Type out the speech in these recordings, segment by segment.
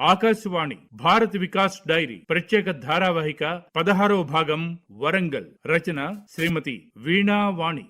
Akashvani Bharat Vikas dairy ప్రత్యేక ధారావాహిక పదహారో భాగం వరంగల్ రచన శ్రీమతి వీణావాణి.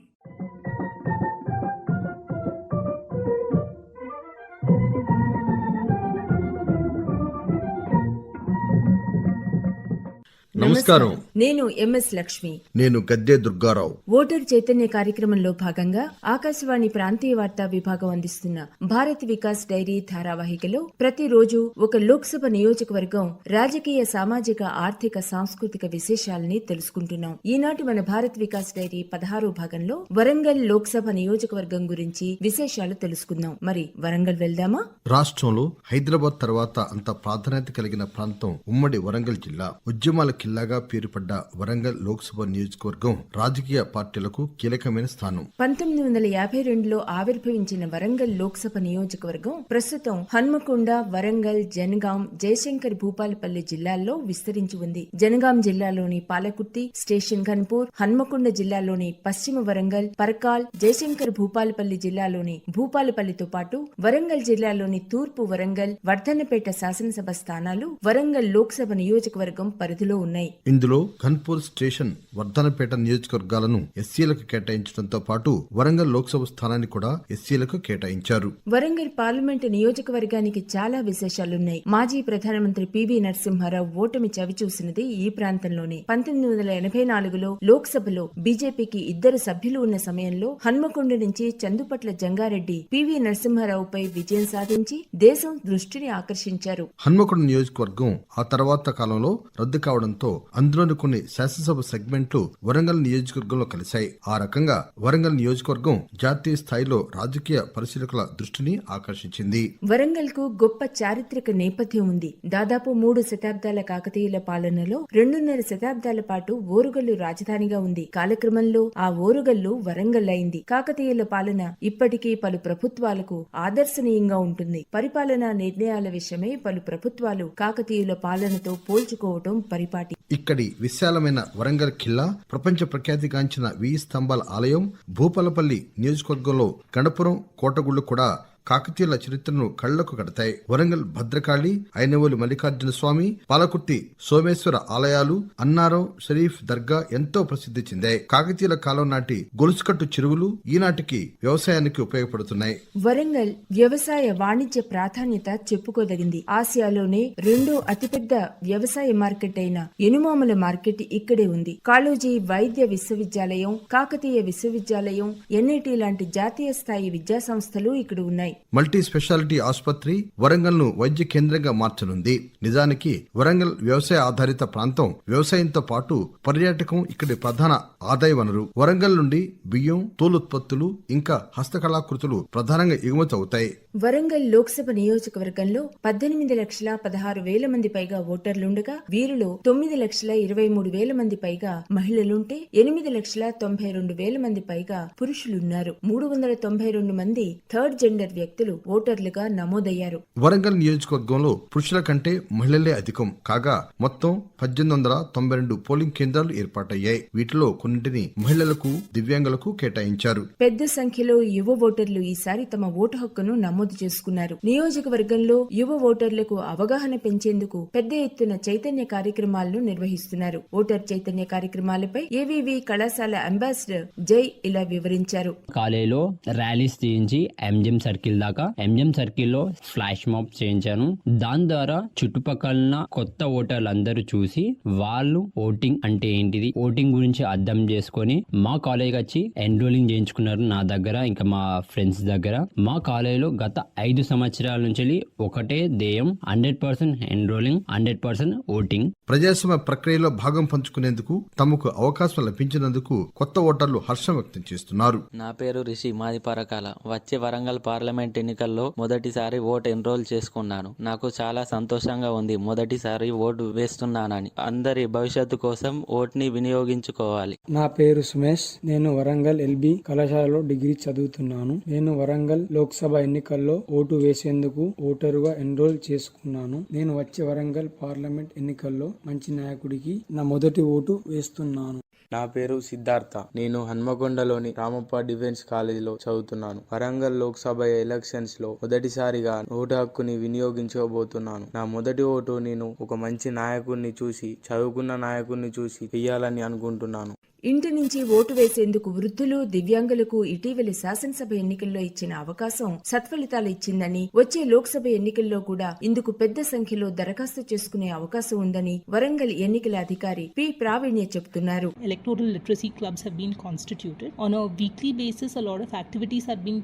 నమస్కారం. నేను ఎంఎస్ లక్ష్మి. నేను గద్దె దుర్గారావు. ఓటర్ చైతన్య కార్యక్రమంలో భాగంగా ఆకాశవాణి ప్రాంతీయ వార్తా విభాగం అందిస్తున్న భారత్ వికాస్ డైరీ ధారావాహికలో ప్రతిరోజు ఒక లోక్సభ నియోజకవర్గం రాజకీయ సామాజిక ఆర్థిక సాంస్కృతిక విశేషాలని తెలుసుకుంటున్నాం. ఈనాటి మన భారత్ వికాస్ డైరీ పదహారో భాగంలో వరంగల్ లోక్సభ నియోజకవర్గం గురించి విశేషాలు తెలుసుకుందాం. మరి వరంగల్ వెళ్దామా? రాష్ట్రంలో హైదరాబాద్ తర్వాత అంత ప్రాధాన్యత కలిగిన ప్రాంతం ఉమ్మడి వరంగల్ జిల్లా ఉద్యమాల జిల్లాగా పేరుపడ్డ వరంగల్ లోక్సభ నియోజకవర్గం రాజకీయ పార్టీలకు కీలకమైన స్థానం. పంతొమ్మిది వందల యాభై రెండులో ఆవిర్భవించిన వరంగల్ లోక్సభ నియోజకవర్గం ప్రస్తుతం హన్మకొండ వరంగల్ జనగాం జయశంకర్ భూపాలపల్లి జిల్లాల్లో విస్తరించి ఉంది. జనగాం జిల్లాలోని పాలకుర్తి స్టేషన్ ఘన్పూర్ హన్మకొండ జిల్లాలోని పశ్చిమ వరంగల్ పరకాల్ జయశంకర్ భూపాలపల్లి జిల్లాలోని భూపాలపల్లితో పాటు వరంగల్ జిల్లాలోని తూర్పు వరంగల్ వర్ధన్నపేట శాసనసభ స్థానాలు వరంగల్ లోక్సభ నియోజకవర్గం పరిధిలో ఉన్నాయి. ఇందులో ఘన్పూర్ స్టేషన్ వర్ధనపేట నియోజకవర్గాలను ఎస్సీలకు కేటాయించడంతో పాటు వరంగల్ లోక్సభ స్థానాన్ని కూడా ఎస్సీలకు కేటాయించారు. వరంగల్ పార్లమెంటు నియోజకవర్గానికి చాలా విశేషాలున్నాయి. మాజీ ప్రధానమంత్రి పివి నరసింహారావు ఓటమి చవిచూసినది ఈ ప్రాంతంలోనే. పంతొమ్మిది వందల ఎనభై నాలుగులో లోక్సభలో బీజేపీకి ఇద్దరు సభ్యులు ఉన్న సమయంలో హన్మకొండ నుంచి చందుపట్ల జంగారెడ్డి పివి నరసింహారావుపై విజయం సాధించి దేశం దృష్టిని ఆకర్షించారు. హన్మకొండ నియోజకవర్గం ఆ తర్వాత కాలంలో రద్దు కావడంతో అందులోని కొన్ని శాసనసభ సెగ్మెంట్లు వరంగల్ నియోజకవర్గంలో కలిశాయి. ఆ రకంగా వరంగల్ నియోజకవర్గం జాతీయ స్థాయిలో రాజకీయ పరిశీలకుల దృష్టిని ఆకర్షించింది. వరంగల్కు గొప్ప చారిత్రక నేపథ్యం ఉంది. దాదాపు మూడు శతాబ్దాల కాకతీయుల పాలనలో రెండున్నర శతాబ్దాల పాటు ఓరుగల్లు రాజధానిగా ఉంది. కాలక్రమంలో ఆ ఓరుగల్లు వరంగల్ అయింది కాకతీయుల పాలన ఇప్పటికీ పలు ప్రభుత్వాలకు ఆదర్శనీయంగా ఉంటుంది. పరిపాలనా నిర్ణయాల విషయమై పలు ప్రభుత్వాలు కాకతీయుల పాలనతో పోల్చుకోవటం పరిపాటి ఇక్కడి విశాలమైన వరంగల్ ఖిల్లా ప్రపంచ ప్రఖ్యాతిగాంచిన వెయ్యి స్తంభాల ఆలయం భూపాలపల్లి నియోజకవర్గంలో గణపురం కోటగుళ్ళు కూడా కాకతీయుల చరిత్రను కళ్ళకు కడతాయి. వరంగల్ భద్రకాళి ఐనవోలి మల్లికార్జున స్వామి పాలకుర్తి సోమేశ్వర ఆలయాలు అన్నారం షరీఫ్ దర్గా ఎంతో ప్రసిద్ధి చెందాయి. కాకతీయుల కాలం నాటి గొలుసుకట్టు చెరువులు ఈనాటికి వ్యవసాయానికి ఉపయోగపడుతున్నాయి. వరంగల్ వ్యవసాయ వాణిజ్య ప్రాధాన్యత చెప్పుకోదగింది. ఆసియాలోనే రెండో అతిపెద్ద వ్యవసాయ మార్కెట్ అయిన ఎనుమామల మార్కెట్ ఇక్కడే ఉంది. కాళోజీ వైద్య విశ్వవిద్యాలయం కాకతీయ విశ్వవిద్యాలయం ఎన్ఐటి లాంటి జాతీయ స్థాయి విద్యా సంస్థలు ఇక్కడ ఉన్నాయి. మల్టీ స్పెషాలిటీ ఆసుపత్రి వరంగల్ను వైద్య కేంద్రంగా మార్చనుంది. నిజానికి వరంగల్ వ్యవసాయ ఆధారిత ప్రాంతం వ్యవసాయంతో పాటు పర్యాటకం ఇక్కడి ప్రధాన ఆదాయ వనరు. వరంగల్ నుండి బియ్యం తోలుత్పత్తులు ఇంకా హస్తకళాకృతులు ప్రధానంగా ఎగుమతి అవుతాయి. వరంగల్ లోక్సభ నియోజకవర్గంలో పద్దెనిమిది లక్షల పదహారు వేల మంది పైగా ఓటర్లుండగా వీరిలో తొమ్మిది లక్షల ఇరవై మూడు వేల మంది పైగా మహిళలుంటే ఎనిమిది లక్షల తొంభై రెండు వేల మంది పైగా పురుషులున్నారు. మూడు వందల తొంభై రెండు మంది థర్డ్ జెండర్ వ్యక్తులు ఓటర్లుగా నమోదయ్యారు. వరంగల్ నియోజకవర్గంలో పురుషుల కంటే మహిళలే అధికం. కాగా మొత్తం పద్దెనిమిది వందల తొంభై రెండు పోలింగ్ కేంద్రాలు ఏర్పాటయ్యాయి. వీటిలో కొన్నింటిని మహిళలకు దివ్యాంగులకు కేటాయించారు. పెద్ద సంఖ్యలో యువ ఓటర్లు ఈసారి తమ ఓటు హక్కును నమోదు నమోదు చేసుకున్నారు. నియోజకవర్గంలో యువ ఓటర్లకు అవగాహన పెంచేందుకు పెద్ద ఎత్తున చైతన్య కార్యక్రమాలను నిర్వహిస్తున్నారు. ఓటర్ చైతన్య కార్యక్రమాలపై ఏవీవీ కళాశాల అంబాసిడర్ జై ఇలా వివరించారు. కాలేలో ర్యాలీస్ చేయించి ఎంజిఎం సర్కిల్ దాకా ఎంజిఎం సర్కిల్లో ఫ్లాష్ మాప్ చేయించాను. దాని ద్వారా చుట్టుపక్కల కొత్త ఓటర్లు అందరూ చూసి వాళ్ళు ఓటింగ్ అంటే ఏంటిది ఓటింగ్ గురించి అర్థం చేసుకొని మా కాలేజ్ వచ్చి ఎన్రోలింగ్ చేయించుకున్నారు నా దగ్గర ఇంకా మా ఫ్రెండ్స్ దగ్గర. మా కాలేజీలో గత ఐదు సంవత్సరాల నుంచి ఒకటే ధ్యేయం hundred percent enrolling hundred percent voting. ప్రజాస్వామ్య ప్రక్రియలో భాగం పంచుకునేందుకు తమకు అవకాశం లభించినందుకు కొత్త ఓటర్లు హర్షం వ్యక్తం చేస్తున్నారు. నా పేరు రిషి మాది పరకాల వచ్చే వరంగల్ పార్లమెంట్ ఎన్నికల్లో మొదటిసారి ఓట్ ఎన్రోల్ చేసుకున్నాను. నాకు చాలా సంతోషంగా ఉంది. మొదటిసారి ఓటు వేస్తున్నానని. అందరి భవిష్యత్తు కోసం ఓట్ని వినియోగించుకోవాలి. నా పేరు సుమేష్. నేను వరంగల్ ఎల్బి కళాశాలలో డిగ్రీ చదువుతున్నాను. నేను వరంగల్ లోక్సభ ఎన్నికల్లో ఓటు వేసేందుకు ఓటరుగా ఎన్రోల్ చేసుకున్నాను. నేను వచ్చే వరంగల్ పార్లమెంట్ ఎన్నికల్లో మంచి నాయకుడికి నా మొదటి ఓటు వేస్తున్నాను. నా పేరు సిద్ధార్థ. నేను హన్మకొండలోని రామప్ప డిఫెన్స్ కాలేజీలో చదువుతున్నాను. వరంగల్ లోక్సభ ఎలక్షన్స్లో మొదటిసారిగా ఓటు హక్కుని వినియోగించబోతున్నాను. నా మొదటి ఓటు నేను ఒక మంచి నాయకుడిని చూసి చదువుకున్న నాయకుడిని చూసి వెయ్యాలని అనుకుంటున్నాను. ఇంటి నుంచి ఓటు వేసేందుకు వృద్ధులు దివ్యాంగులకు ఇటీవలి శాసనసభ ఎన్నికల్లో ఇచ్చిన అవకాశం సత్ఫలితాలు ఇచ్చిందని వచ్చే లోక్సభ ఎన్నికల్లో కూడా ఇందుకు పెద్ద సంఖ్యలో దరఖాస్తు చేసుకునే అవకాశం ఉందని వరంగల్ ఎన్నికల అధికారి పి. ప్రావీణ్య చెబుతున్నారు. Electoral literacy clubs have been constituted on weekly basis a lot of activities have been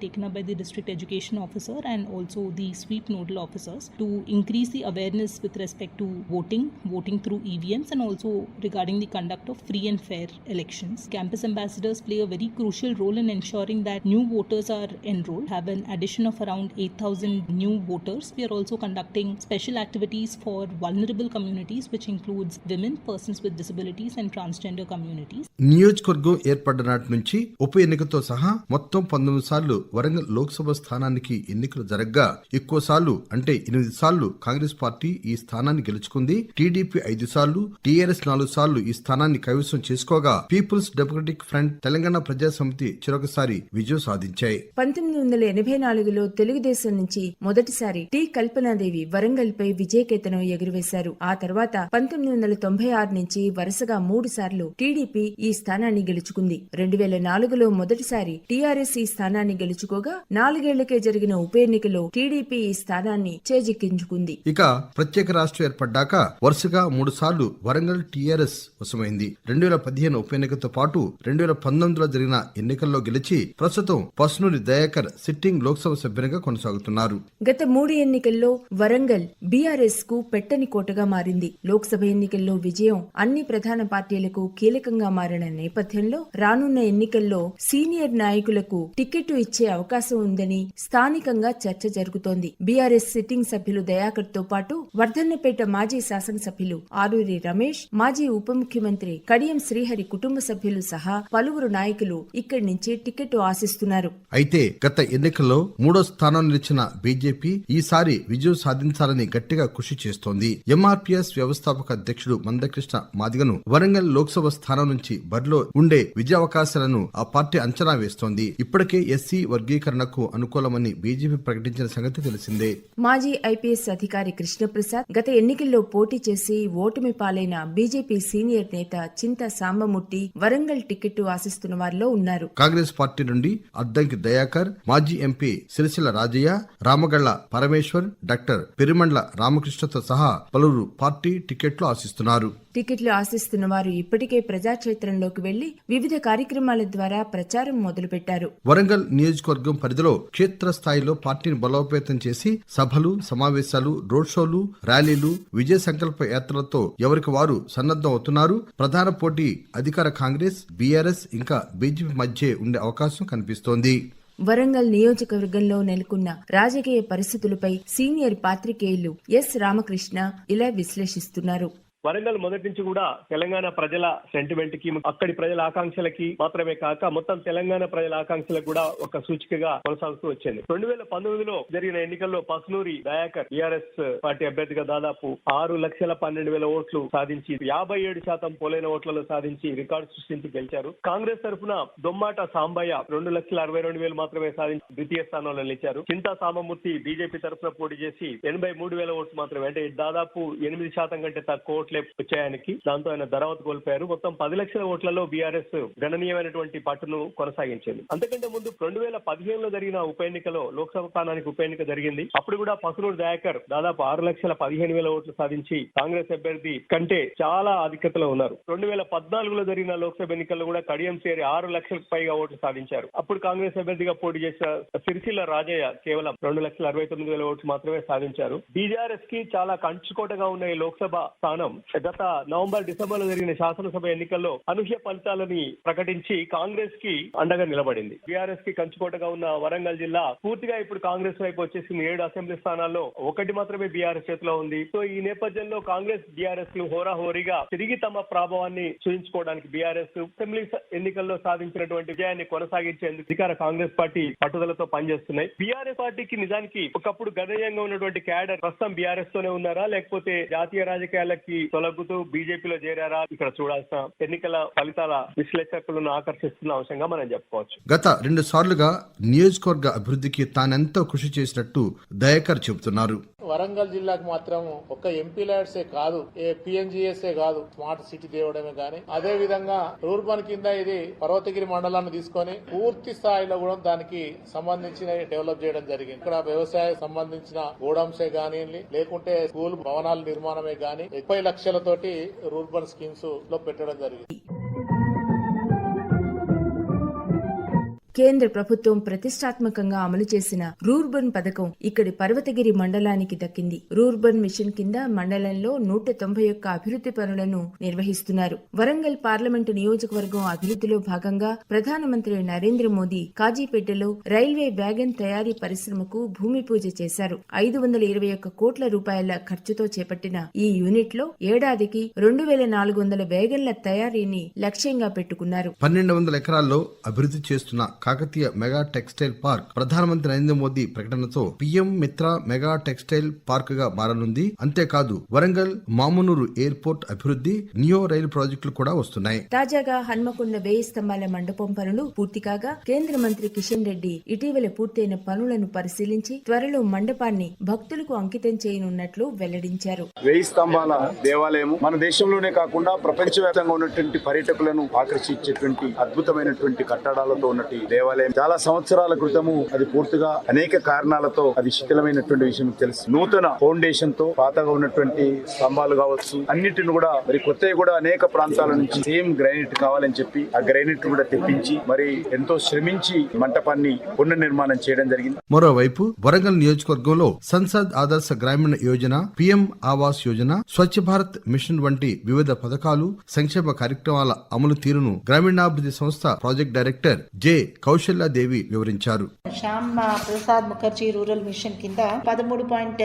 district education officer and also the SVEEP nodal officers to increase awareness with respect to voting voting through EVMs and also regarding the conduct of free and fair election elections. Campus ambassadors play a very crucial role in ensuring that new voters are enrolled. Have an addition of around 8,000 new voters. We are also conducting special activities for vulnerable communities, which includes women, persons with disabilities, and transgender communities. నియోజకవర్గం ఏర్పడ్డ నాటి నుంచి ఉప ఎన్నికతో సహా మొత్తం పంతొమ్మిది సార్లు వరంగల్ లోక్సభ స్థానానికి ఎన్నికలు జరగ్గా ఎక్కువ సార్లు అంటే ఎనిమిది సార్లు కాంగ్రెస్ పార్టీ ఈ స్థానాన్ని గెలుచుకుంది టీడీపీ ఐదు సార్లు టీఆర్ఎస్ నాలుగు సార్లు ఈ స్థానాన్ని కైవసం చేసుకోగా P people's democratic front Telangana Praja Samithi చిరొకసారి విజయం సాధించాయి. పంతొమ్మిది వందల ఎనభై నాలుగులో తెలుగుదేశం నుంచి మొదటిసారి టి కల్పనాదేవి వరంగల్ పై విజయకేతనం ఎగురవేశారు. ఆ తర్వాత పంతొమ్మిది వందల తొంభై ఆరు నుంచి వరుసగా మూడు సార్లు టీడీపీ ఈ స్థానాన్ని గెలుచుకుంది. రెండు వేల నాలుగులో మొదటిసారి టీఆర్ఎస్ ఈ స్థానాన్ని గెలుచుకోగా నాలుగేళ్ళకే జరిగిన ఉప ఎన్నికలో టీడీపీ ఈ స్థానాన్ని చేజిక్కించుకుంది. ఇక ప్రత్యేక రాష్ట్రం ఏర్పడ్డాక వరుసగా మూడు సార్లు వరంగల్ టీఆర్ఎస్ వశమైంది. రెండు వేల పదిహేను ఉప ఎన్నికతో పాటు రెండు వేల పంతొమ్మిదిలో జరిగిన ఎన్నికల్లో గెలిచి ప్రస్తుతం పస్నూరి దయాకర్ సిట్టింగ్ లోక్సభ సభ్యునిగా కొనసాగుతున్నారు. గత మూడు ఎన్నికల్లో వరంగల్ బీఆర్ఎస్కు పెట్టని కోటగా మారింది. లోక్సభ ఎన్నికల్లో విజయం అన్ని ప్రధాన పార్టీలకు కీలకంగా మారిన నేపథ్యంలో రానున్న ఎన్నికల్లో సీనియర్ నాయకులకు టికెట్ ఇచ్చే అవకాశం ఉందని స్థానికంగా చర్చ జరుగుతోంది. బీఆర్ఎస్ సిట్టింగ్ సభ్యులు దయాకర్తో పాటు వర్ధన్నపేట మాజీ శాసనసభ్యులు ఆరూరి రమేష్ మాజీ ఉప ముఖ్యమంత్రి కడియం శ్రీహరి కుటుంబ సభ్యులు సహా పలువురు నాయకులు ఇక్కడి నుంచి టికెట్ ఆశిస్తున్నారు. అయితే గత ఎన్నికల్లో మూడో స్థానం నిలిచిన బీజేపీ ఈసారి విజయం సాధించాలని గట్టిగా కృషి చేస్తోంది. ఎంఆర్పీఎస్ వ్యవస్థాపక అధ్యక్షుడు మందకృష్ణ మాదిగను వరంగల్ లోక్సభ స్థానం నుంచి బరిలో ఉండే విజయావకాశాలను ఆ పార్టీ అంచనా వేస్తోంది. ఇప్పటికే ఎస్సీ వర్గీకరణకు అనుకూలమని బీజేపీ ప్రకటించిన సంగతి తెలిసిందే. మాజీ ఐపీఎస్ అధికారి కృష్ణప్రసాద్ గత ఎన్నికల్లో పోటీ చేసి ఓటమి పాలైన బీజేపీ సీనియర్ నేత చింత సాంబమూర్తి వరంగల్ టికెట్ ఆశిస్తున్న వారిలో ఉన్నారు. కాంగ్రెస్ పార్టీ నుండి అద్దంకి దయాకర్ మాజీ ఎంపీ సిరిసిల్ల రాజయ్య రామగళ్ళ పరమేశ్వర్ డాక్టర్ పెరిమండ్ల రామకృష్ణతో సహా పలువురు పార్టీ టికెట్లు ఆశిస్తున్నారు. టికెట్లు ఆశిస్తున్న వారు ఇప్పటికే ప్రజాక్షేత్రంలోకి వెళ్ళి వివిధ కార్యక్రమాల ద్వారా ప్రచారం మొదలుపెట్టారు. వరంగల్ నియోజకవర్గం పరిధిలో క్షేత్రస్థాయిలో పార్టీని బలోపేతం చేసి సభలు సమావేశాలు రోడ్ షోలు ర్యాలీలు విజయ సంకల్ప యాత్రలతో ఎవరికి వారు సన్నద్దం అవుతున్నారు? ప్రధాన పోటీ అధికార కాంగ్రెస్ బీఆర్ఎస్ ఇంకా బీజేపీ మధ్య ఉండే అవకాశం కనిపిస్తోంది. వరంగల్ నియోజకవర్గంలో నెలకొన్న రాజకీయ పరిస్థితులపై సీనియర్ పాత్రికేయులు ఎస్ రామకృష్ణ ఇలా విశ్లేషిస్తున్నారు. వరంగల్ మొదటి నుంచి కూడా తెలంగాణ ప్రజల సెంటిమెంట్కి అక్కడి ప్రజల ఆకాంక్షలకి మాత్రమే కాక మొత్తం తెలంగాణ ప్రజల ఆకాంక్షలకు కూడా ఒక సూచికగా కొనసాగుతూ వచ్చింది. రెండు వేల పంతొమ్మిదిలో జరిగిన ఎన్నికల్లో పసునూరి దయాకర్ టిఆర్ఎస్ పార్టీ అభ్యర్థిగా దాదాపు ఆరు లక్షల పన్నెండు వేల ఓట్లు సాధించి యాభై ఏడు శాతం పోలైన ఓట్లలో సాధించి రికార్డు సృష్టించి గెలిచారు. కాంగ్రెస్ తరఫున దొమ్మాట సాంబయ్య రెండు లక్షల అరవై రెండు వేలు మాత్రమే సాధించి ద్వితీయ స్థానంలో నిలిచారు. చింతా సామమూర్తి బీజేపీ తరఫున పోటీ చేసి ఎనభై మూడు వేల ఓట్లు మాత్రమే అంటే దాదాపు ఎనిమిది శాతం కంటే తక్కువ ఓట్లు వచ్చాయనికి దాంతో ఆయన ధరవత్ కోల్పోయారు. మొత్తం పది లక్షల ఓట్లలో బీఆర్ఎస్ గణనీయమైనటువంటి పట్టును కొనసాగించింది అంతకంటే ముందు రెండు వేల పదిహేనులో జరిగిన ఉప ఎన్నికలో లోక్సభ స్థానానికి ఉప ఎన్నిక జరిగింది. అప్పుడు కూడా పసునూరు దయాకర్ దాదాపు ఆరు లక్షల పదిహేను వేల ఓట్లు సాధించి కాంగ్రెస్ అభ్యర్థి కంటే చాలా ఆధిక్యతలో ఉన్నారు. రెండు వేల పద్నాలుగులో జరిగిన లోక్సభ ఎన్నికల్లో కూడా కడియం చేరి ఆరు లక్షలకు పైగా ఓట్లు సాధించారు. అప్పుడు కాంగ్రెస్ అభ్యర్థిగా పోటీ చేసిన సిరిసిల్ల రాజయ్య కేవలం రెండు లక్షల అరవై తొమ్మిది వేల ఓట్లు మాత్రమే సాధించారు. బీజార్ఎస్కి చాలా కంచుకోటగా ఉన్న ఈ లోక్సభ స్థానం గత నవంబర్ డిసెంబర్లో జరిగిన శాసనసభ ఎన్నికల్లో అనూహ్య ఫలితాలని ప్రకటించి కాంగ్రెస్కి అండగా నిలబడింది. బీఆర్ఎస్కి కంచుకోటగా ఉన్న వరంగల్ జిల్లా పూర్తిగా ఇప్పుడు కాంగ్రెస్ వైపు వచ్చేసింది. ఏడు అసెంబ్లీ స్థానాల్లో ఒకటి మాత్రమే బీఆర్ఎస్ చేతిలో ఉంది. సో ఈ నేపథ్యంలో కాంగ్రెస్ బీఆర్ఎస్లు హోరాహోరీగా తిరిగి తమ ప్రభావాన్ని చూపించుకోవడానికి బీఆర్ఎస్ అసెంబ్లీ ఎన్నికల్లో సాధించినటువంటి విజయాన్ని కొనసాగించేందుకు అధికార కాంగ్రెస్ పార్టీ పట్టుదలతో పనిచేస్తున్నాయి. బీఆర్ఎస్ పార్టీకి నిజానికి ఒకప్పుడు గణనీయంగా ఉన్నటువంటి క్యాడర్ ప్రస్తుతం బీఆర్ఎస్ తోనే ఉన్నారా? లేకపోతే జాతీయ రాజకీయాలకి తొలగుతూ బీజేపీలో చేరారా ఇక్కడ చూడాల్సిన ఎన్నికల ఫలితాల విశ్లేషకులను ఆకర్షిస్తున్న అంశంగా మనం చెప్పుకోవచ్చు. గత రెండు సార్లుగా నియోజకవర్గ అభివృద్ధికి తానెంతో కృషి చేసినట్టు దయాకర్ చెబుతున్నారు. వరంగల్ జిల్లాకు మాత్రం ఒక్క ఎంపీ ల్యాడ్సే కాదు ఏ పిఎన్జిఎస్ఏ కాదు స్మార్ట్ సిటీ తేవడమే కానీ అదే విధంగా రూర్బన్ కింద ఇది పర్వతగిరి మండలాన్ని తీసుకొని పూర్తి స్థాయిలో కూడా దానికి సంబంధించిన డెవలప్ చేయడం జరిగింది. ఇక్కడ వ్యవసాయ సంబంధించిన గోడౌన్సే గానీ లేకుంటే స్కూల్ భవనాల నిర్మాణమే గానీ ముప్పై లక్షలతోటి రూర్బన్ స్కీమ్స్లో పెట్టడం జరిగింది. కేంద్ర ప్రభుత్వం ప్రతిష్టాత్మకంగా అమలు చేసిన రూర్బన్ పథకం ఇక్కడి పర్వతగిరి మండలానికి దక్కింది. రూర్బన్ మిషన్ కింద మండలంలో నూట తొంభై ఒక్క అభివృద్ధి పనులను నిర్వహిస్తున్నారు. వరంగల్ పార్లమెంటు నియోజకవర్గం అభివృద్ధిలో భాగంగా ప్రధానమంత్రి నరేంద్ర మోదీ కాజీపేటలో రైల్వే వ్యాగన్ తయారీ పరిశ్రమకు భూమి పూజ చేశారు. ఐదు వందల ఇరవై ఒక్క కోట్ల రూపాయల ఖర్చుతో చేపట్టిన ఈ యూనిట్లో ఏడాదికి రెండు వేల నాలుగు వందల వేగన్ల తయారీని లక్ష్యంగా పెట్టుకున్నారు. పన్నెండు వందల ఎకరాల్లో అభివృద్ధి చేస్తున్న కాకతీయ మెగా టెక్స్టైల్ పార్క్ ప్రధానమంత్రి నరేంద్ర మోదీ ప్రకటనతో పిఎం మిత్ర మెగా టెక్స్టైల్ పార్క్గా మారనుంది. అంతేకాదు వరంగల్ మామునూరు ఎయిర్పోర్ట్ అభివృద్ధి నియో రైలు ప్రాజెక్టులు కూడా వస్తున్నాయి. తాజాగా హన్మకొండ వేయి స్తంభాల మండపం పనులు పూర్తి కాగా కేంద్ర మంత్రి కిషన్ రెడ్డి ఇటీవల పూర్తయిన పనులను పరిశీలించి త్వరలో మండపాన్ని భక్తులకు అంకితం చేయనున్నట్లు వెల్లడించారు. వెయ్యి స్తంభాల దేవాలయం మన దేశంలోనే కాకుండా ప్రపంచవ్యాప్తంగా ఉన్నటువంటి పర్యాటకులను ఆకర్షించేటువంటి అద్భుతమైనటువంటి కట్టడాలతో ఉన్నటువంటి దేవాలయం. చాలా సంవత్సరాల క్రితము అది పూర్తిగా అనేక కారణాలతో అది శిథిలమైనటువంటి విషయం తెలుసు. నూతన ఫౌండేషన్తో పాతగా ఉన్నటువంటి స్తంభాలు కావచ్చు అన్నిటిని కూడా మరి కొత్తవి కూడా అనేక ప్రాంతాల నుంచి సేమ్ గ్రైనైట్ కావాలని చెప్పి ఆ గ్రైనేట్ కూడా తెప్పించి మరి ఎంతో శ్రమించి మంటపాన్ని పునర్నిర్మాణం చేయడం జరిగింది. మరోవైపు వరంగల్ నియోజకవర్గంలో సంసద్ ఆదర్శ గ్రామీణ యోజన పిఎం ఆవాస్ యోజన స్వచ్ఛ భారత్ మిషన్ వంటి వివిధ పథకాలు సంక్షేమ కార్యక్రమాల అమలు తీరును గ్రామీణాభివృద్ధి సంస్థ ప్రాజెక్ట్ డైరెక్టర్ జె కౌశల్యాదేవి వివరించారు. శ్యామ్ ప్రసాద్ ముఖర్జీ రూరల్ మిషన్ కింద పదమూడు పాయింట్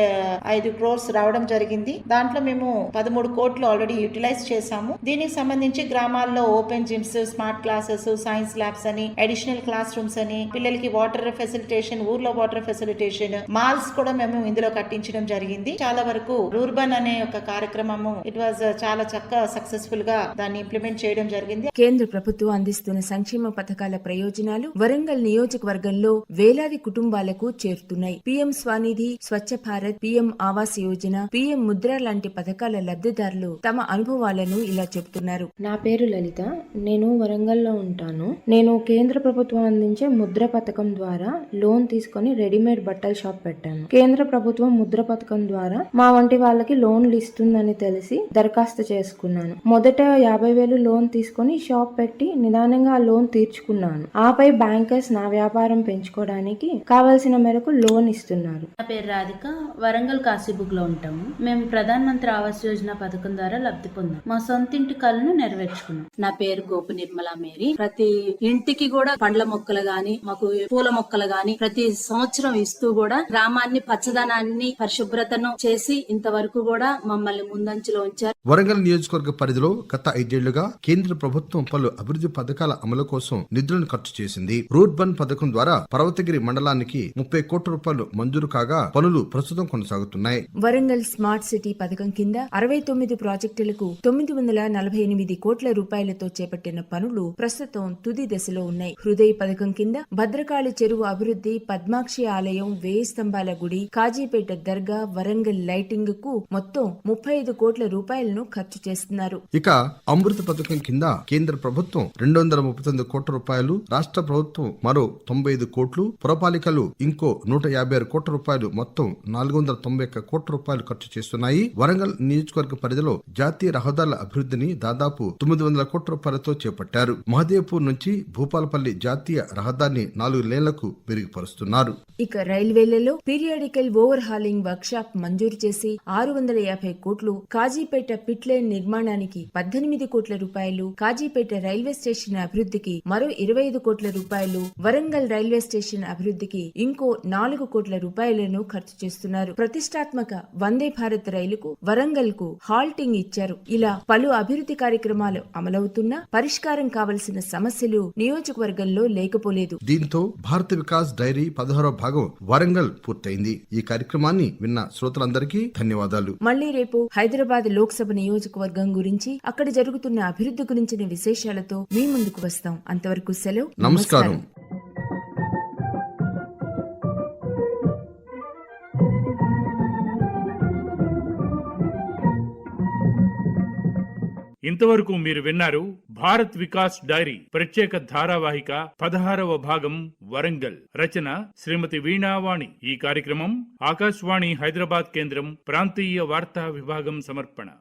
ఐదు క్రోర్స్ రావడం జరిగింది. దాంట్లో మేము పదమూడు కోట్లు ఆల్రెడీ యూటిలైజ్ చేశాము. దీనికి సంబంధించి గ్రామాల్లో open gyms smart classes science labs అని అడిషనల్ క్లాస్ రూమ్స్ అని పిల్లలకి వాటర్ ఫెసిలిటేషన్ ఊర్లో వాటర్ ఫెసిలిటేషన్ మాల్స్ కూడా మేము ఇందులో కట్టించడం జరిగింది. చాలా వరకు రూర్బన్ అనే ఒక కార్యక్రమము ఇట్ వాజ్ చాలా చక్కగా సక్సెస్ఫుల్గా దాన్ని ఇంప్లిమెంట్ చేయడం జరిగింది. కేంద్ర ప్రభుత్వం అందిస్తున్న సంక్షేమ పథకాల ప్రయోజనాలు వరంగల్ నియోజకవర్గంలో వేలాది కుటుంబాలకు చేరుతున్నాయి. PM Svanidhi Swachh Bharat PM Awas Yojana PM Mudra లాంటి పథకాల లబ్ధిదారులు తమ అనుభవాలను ఇలా చెబుతున్నారు. నా పేరు లలిత. నేను వరంగల్లో ఉంటాను. నేను కేంద్ర ప్రభుత్వం అందించే ముద్ర పథకం ద్వారా లోన్ తీసుకొని రెడీమేడ్ బట్టల షాప్ పెట్టాను. కేంద్ర ప్రభుత్వం ముద్ర పథకం ద్వారా మా వంటి వాళ్ళకి లోన్లు ఇస్తుందని తెలిసి దరఖాస్తు చేసుకున్నాను. మొదట యాభై వేలు లోన్ తీసుకొని షాప్ పెట్టి నిదానంగా ఆ లోన్ తీర్చుకున్నాను. ఆపై బ్యాంకర్స్ నా వ్యాపారం పెంచుకోవడానికి కావలసిన మేరకు లోన్ ఇస్తున్నారు. నా పేరు రాధిక. వరంగల్ కాశీబుక్లో ఉంటాము మేము ప్రధాన మంత్రి ఆవాస్ యోజన పథకం ద్వారా లబ్ధి పొందాం. మా సొంతింటి కలను నెరవేర్చుకున్నాం. నా పేరు గోపు నిర్మల మేరీ. ప్రతి ఇంటికి కూడా పండ్ల మొక్కలు గాని మాకు పూల మొక్కలు గాని ప్రతి సంవత్సరం ఇస్తూ కూడా గ్రామాన్ని పచ్చదనాన్ని పరిశుభ్రతను చేసి ఇంతవరకు కూడా మమ్మల్ని ముందంచులో ఉంచారు. వరంగల్ నియోజకవర్గ పరిధిలో గత ఐదేళ్ళుగా కేంద్ర ప్రభుత్వం పలు అభివృద్ధి పథకాల అమలు కోసం నిధులను ఖర్చు చేసింది. రూర్బన్ పథకం ద్వారా పర్వతగిరి మండలానికి ముప్పై కోట్ల రూపాయలు మంజూరు కాగా పనులు ప్రస్తుతం కొనసాగుతున్నాయి. వరంగల్ స్మార్ట్ సిటీ పథకం కింద అరవై తొమ్మిది ప్రాజెక్టులకు తొమ్మిది వందల నలభై ఎనిమిది కోట్ల రూపాయలతో చేపట్టిన పనులు ప్రస్తుతం తుది దశలో ఉన్నాయి. హృదయ పథకం కింద భద్రకాళి చెరువు అభివృద్ధి పద్మాక్షి ఆలయం వేయి స్తంభాల గుడి కాజీపేట దర్గా వరంగల్ లైటింగ్కు మొత్తం ముప్పై ఐదు కోట్ల రూపాయలను ఖర్చు చేస్తున్నారు. ఇక అమృత పథకం కింద కేంద్ర ప్రభుత్వం రెండు వందల ముప్పై తొమ్మిది కోట్ల రూపాయలు రాష్ట్ర ప్రభుత్వం మరో తొంభై ఐదు కోట్లు పురపాలికలు ఇంకో నూట యాభై ఆరు కోట్ల రూపాయలు మొత్తం నాలుగు వందల తొంభై ఒక్క కోట్ల రూపాయలు ఖర్చు చేస్తున్నాయి. వరంగల్ నియోజకవర్గ పరిధిలో జాతీయ రహదారుల అభివృద్ధిని దాదాపు తొమ్మిది వందల కోట్ల రూపాయలతో చేపట్టారు. మహదేవ్పూర్ నుంచి భూపాలపల్లి జాతీయ రహదారిని నాలుగు లేన్లకు మెరుగుపరుస్తున్నారు ఇక రైల్వేలలో periodical overhauling workshop మంజూరు చేసి ఆరు వందల యాభై కోట్లు కాజీపేట పిట్ లైన్ నిర్మాణానికి పద్దెనిమిది కోట్ల రూపాయలు కాజీపేట రైల్వే స్టేషన్ అభివృద్ధికి మరో ఇరవై ఐదు కోట్ల రూపాయలు రూపాయలు. వరంగల్ రైల్వే స్టేషన్ అభివృద్ధికి ఇంకో నాలుగు కోట్ల రూపాయలను ఖర్చు చేస్తున్నారు. ప్రతిష్టాత్మక వందే భారత్ రైలుకు వరంగల్కు హాల్టింగ్ ఇచ్చారు. ఇలా పలు అభివృద్ధి కార్యక్రమాలు అమలవుతున్నా పరిష్కారం కావలసిన సమస్యలు నియోజకవర్గంలో లేకపోలేదు. దీంతో భారత వికాస్ డైరీ పదహారవ భాగం వరంగల్ పూర్తయింది. ఈ కార్యక్రమాన్ని విన్న శ్రోతలందరికీ ధన్యవాదాలు. మళ్ళీ రేపు హైదరాబాద్ లోక్సభ నియోజకవర్గం గురించి అక్కడ జరుగుతున్న అభివృద్ధి గురించిన విశేషాలతో మీ ముందుకు వస్తాం. అంతవరకు సెలవు. నమస్కారం. ఇంతవరకు మీరు విన్నారు భారత్ వికాస్ డైరీ ప్రత్యేక ధారావాహిక పదహారవ భాగం వరంగల్. రచన శ్రీమతి వీణావాణి. ఈ కార్యక్రమం ఆకాశవాణి హైదరాబాద్ కేంద్రం ప్రాంతీయ వార్తా విభాగం సమర్పణ.